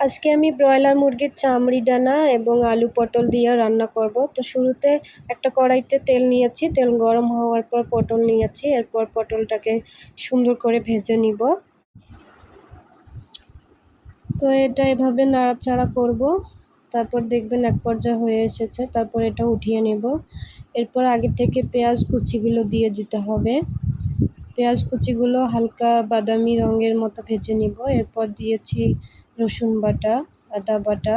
আজকে আমি ব্রয়লার মুরগির চামড়ি ডানা এবং আলু পটল দিয়ে রান্না করব। তো শুরুতে একটা কড়াইতে তেল নিয়েছি। তেল গরম হওয়ার পর পটল নিয়েছি। এরপর পটলটাকে সুন্দর করে ভেজে নিব। তো এটা এভাবে নাড়াচাড়া করব। তারপর দেখবেন এক পর্যায়ে হয়ে এসেছে। তারপর এটা উঠিয়ে নেব। এরপর আগে থেকে পেঁয়াজ কুচিগুলো দিয়ে দিতে হবে। পেঁয়াজ কুচিগুলো হালকা বাদামি রঙের মতো ভেজে নিব। এরপর দিয়েছি রসুন বাটা, আদা বাটা।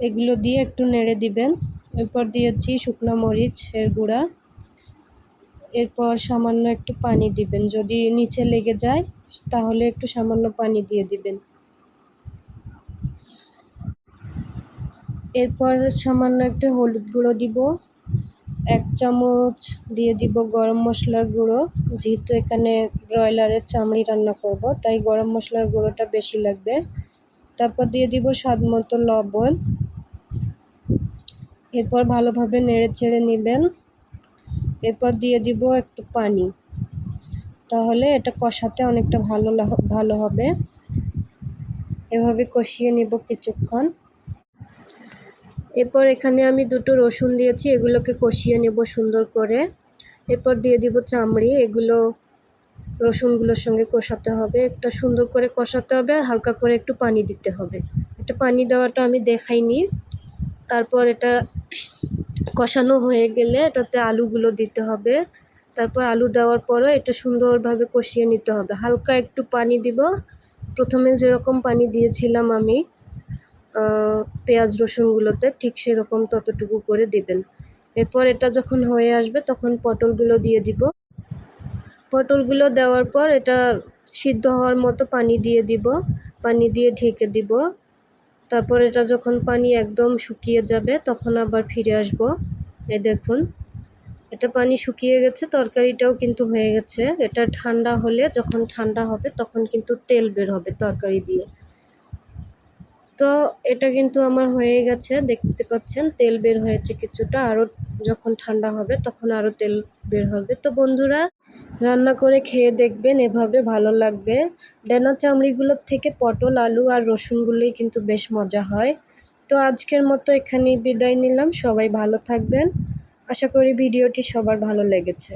এগুলো দিয়ে একটু নেড়ে দিবেন। এরপর দিয়েছি শুকনো মরিচের গুঁড়া। এরপর সামান্য একটু পানি দিবেন। যদি নিচে লেগে যায়, তাহলে একটু সামান্য পানি দিয়ে দিবেন। এরপর সামান্য একটু হলুদ গুঁড়ো দিব। এক চামচ দিয়ে দিব গরম মশলার গুঁড়ো। যেহেতু এখানে ব্রয়লারের চামড়ি রান্না করব, তাই গরম মশলার গুঁড়োটা বেশি লাগবে। তারপর দিয়ে দিব স্বাদ মতো লবণ। এরপর ভালোভাবে নেড়ে চেড়ে নেবেন। এরপর দিয়ে দিব একটু পানি। তাহলে এটা কষাতে অনেকটা ভালো ভালো হবে। এভাবে কষিয়ে নিব কিছুক্ষণ। এরপর এখানে আমি দুটো রসুন দিয়েছি, এগুলোকে কষিয়ে নেব সুন্দর করে। এরপর দিয়ে দিব চামড়ি, এগুলো রসুনগুলোর সঙ্গে কষাতে হবে। একটা সুন্দর করে কষাতে হবে আর হালকা করে একটু পানি দিতে হবে। এটা পানি দেওয়াটা আমি দেখাইনি। তারপর এটা কষানো হয়ে গেলে এটাতে আলুগুলো দিতে হবে। তারপর আলু দেওয়ার পরও এটা সুন্দরভাবে কষিয়ে নিতে হবে। হালকা একটু পানি দিব। প্রথমে যেরকম পানি দিয়েছিলাম আমি পেঁয়াজ রসুনগুলোতে ঠিক সেরকম ততটুকু করে দেবেন। এরপর এটা যখন হয়ে আসবে তখন পটলগুলো দিয়ে দিব। পটলগুলো দেওয়ার পর এটা সিদ্ধ হওয়ার মতো পানি দিয়ে দিব। পানি দিয়ে ঢেকে দিব। তারপর এটা যখন পানি একদম শুকিয়ে যাবে তখন আবার ফিরে আসব। এ দেখুন, এটা পানি শুকিয়ে গেছে, তরকারিটাও কিন্তু হয়ে গেছে। এটা ঠান্ডা হলে যখন ঠান্ডা হবে তখন কিন্তু তেল বের হবে তরকারি দিয়ে। তো এটা কিন্তু আমার হয়ে গেছে, দেখতে পাচ্ছেন, তেল বের হয়েছে কিছুটা আরও যখন ঠান্ডা হবে তখন আরও তেল বের হবে। তো বন্ধুরা, রান্না করে খেয়ে দেখবেন, এভাবে ভালো লাগবে। ডেনা চামড়িগুলোর থেকে পটল, আলু আর রসুনগুলোই কিন্তু বেশ মজা হয়। তো আজকের মতো এখানেই বিদায় নিলাম, সবাই ভালো থাকবেন। আশা করি ভিডিওটি সবার ভালো লেগেছে।